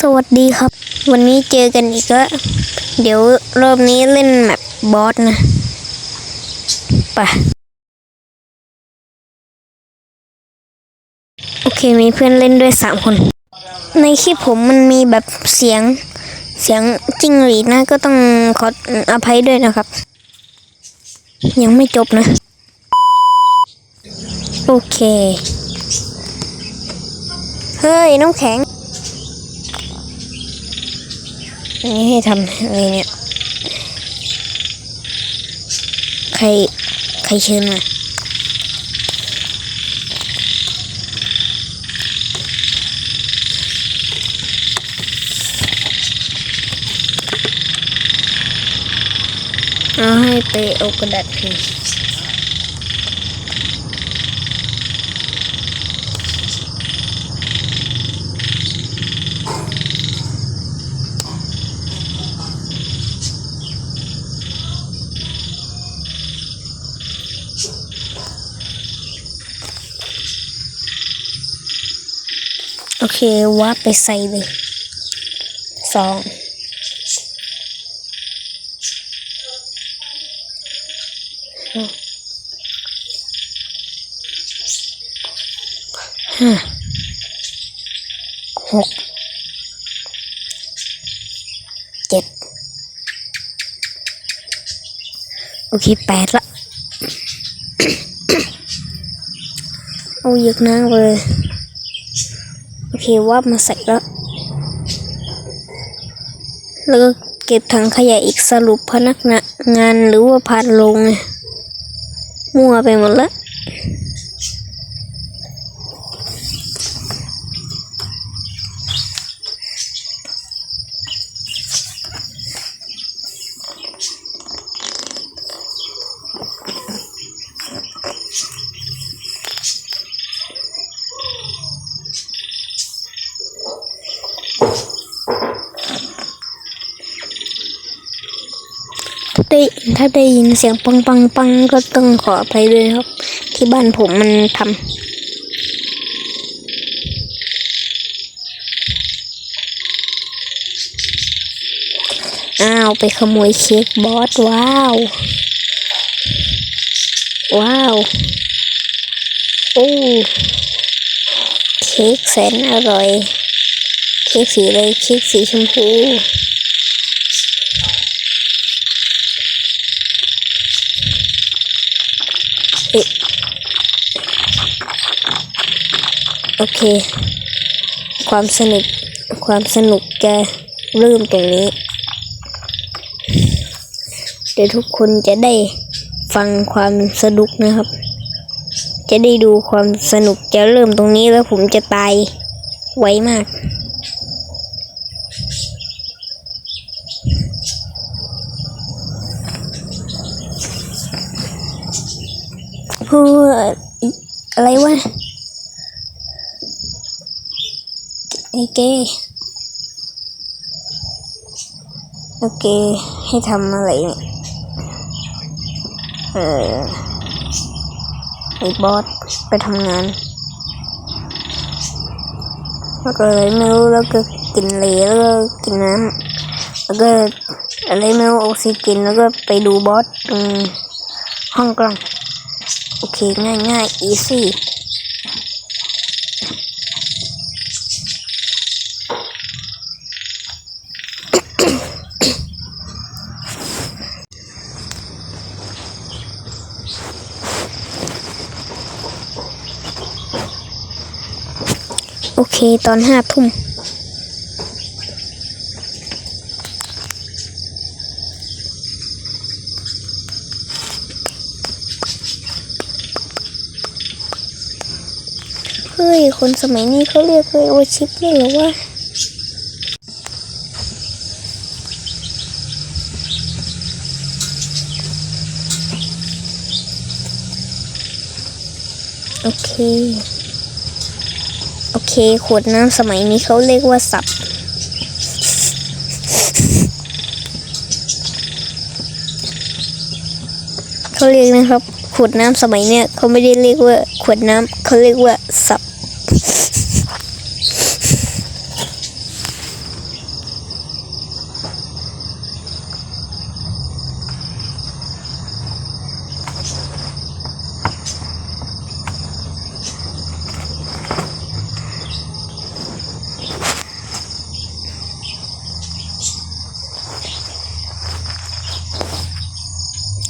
สวัสดีครับ วันนี้เจอกันอีกแล้วเดี๋ยวรอบนี้เล่นแมปบอสนะไปโอเคมีเพื่อนเล่นด้วยสามคน ในคลิปผมมันมีแบบเสียงเสียงจิ้งหรีดนะ ก็ต้องขออภัยด้วยนะครับ ยังไม่จบนะ โอเค เฮ้ย น้ำแข็ง อั นนี้ให้ทำอะไรเนี่ย ใคร ใครเชิญมาเอาให้ไปเอากระดาษพิมพ์ เควัดไปใส่เลยสองหกเจ็ดโอเคแปดละ เอาเยอะนะเลย เคว่ามาใส่แล้ว แล้วก็เก็บถังขยะอีกสรุปพนักงานหรือว่าพานลงมั่วไปหมดแล้ว ได้ถ้าได้ยินเสียงปังปังปังก็ต้องขออภัยด้วยครับ ที่บ้านผมมันทำอ้าวไปขโมยเค้กบอส ว้าว ว้าว โอ้เค้กแสนอร่อย เค้กสีอะไรเค้กสีชมพู เอ๊ะ โอเค ความสนุก ความสนุกจะเริ่มตรงนี้ เดี๋ยวทุกคนจะได้ฟังความสนุกนะครับ จะได้ดูความสนุกจะเริ่มตรงนี้แล้วผมจะตายไวมาก พื่อะไรวะไอเกโอเค ให้ทำอะไรเนี่ย เออไอ้บอสไปทำงานแล้วก็อะไรไม่รู้แล้วก็กินเหลวแล้วก็กินน้ำแล้วก็อะไรไม่รู้ออกซิเจนแล้วก็ไปดูบอสห้องกล้อง โอเค ง่ายง่าย easy โอเค ตอนห้าทุ่ม เฮ้ย คนสมัยนี้เขาเรียกเลยว่าชิปเลยหรือวะโอเค โอเค ขวดน้ำสมัยนี้เขาเรียกว่าสับ เขาเรียกนะครับ ขวดน้ำสมัยเนี้ยเขาไม่ได้เรียกว่าขวดน้ำเขาเรียกว่าสับ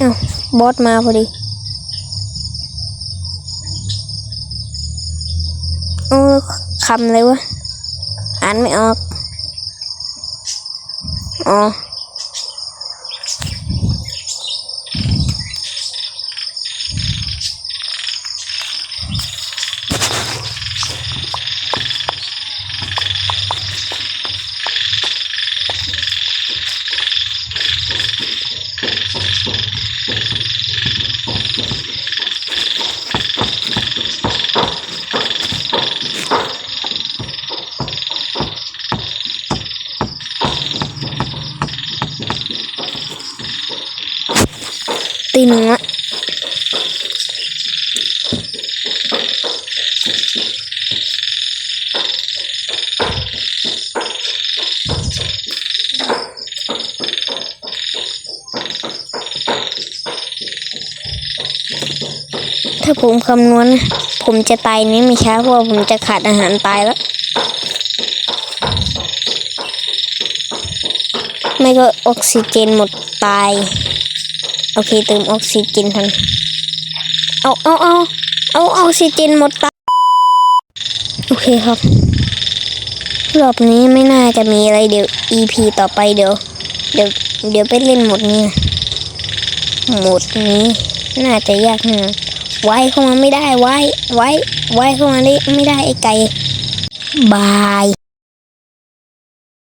อ้าบอสมาพอดี โอ้คำเลยวะอ่านไม่ออก อ๋อ ตีหนึ่งละถ้าผมคำนวณผมจะตายนี้ไม่ช้าเพราะผมจะขาดอาหารตายแล้ว ไม่ก็ออกซิเจนหมดตาย โอเคเติมออกซิเจนทันเอาเอาเอาเอาออกซิเจนหมดตาโอเคครับ รอบนี้ไม่น่าจะมีอะไรเดี๋ยว EP ต่อไปเดี๋ยว เดี๋ยวเดี๋ยวไปเล่นหมดนี้ หมดนี้ น่าจะยากนะไว้เข้ามาไม่ได้ไว้ไว้ไว้เข้ามาได้ไม่ได้ไอ้ไก่บาย